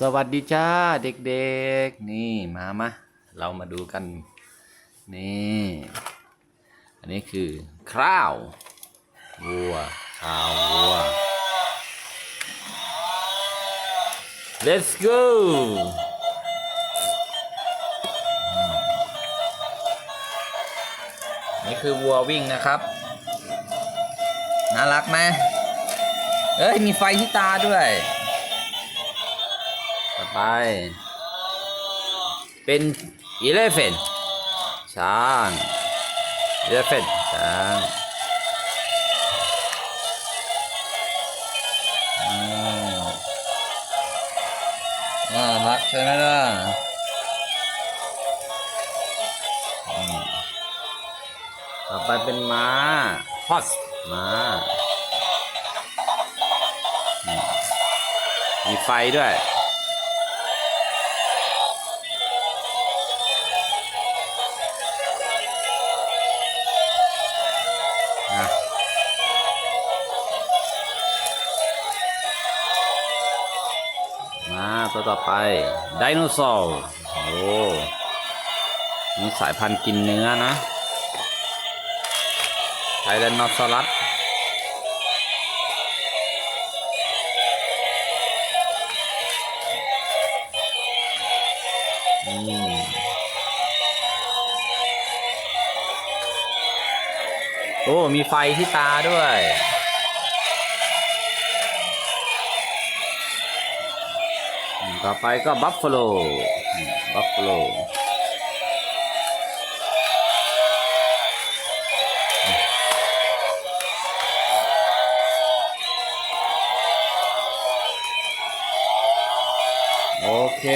สวัสดีจ้าเด็กๆ นี่มามาเรามาดูกัน นี่ อันนี้คือข้าววัวข้าววัว let's go นี่คือวัววิ่งนะครับ น่ารักไหมเอ้ย มีไฟที่ตาด้วย ต่อไป เป็น elephant ช้าง elephant ช้างอืมน่ารักใช่ไหมล่ะอืมต่อไปเป็นม้า horse ม้าอืมมีไฟด้วยาตัวต่อไปไดโนเสาร์โอ้มีสายพันธุ์กินเนื้อนะไทแรนนอซอรัสโอ้ มีไฟที่ตาด้วย ต่อไปก็บัฟฟาโลบัฟฟาโลโอเค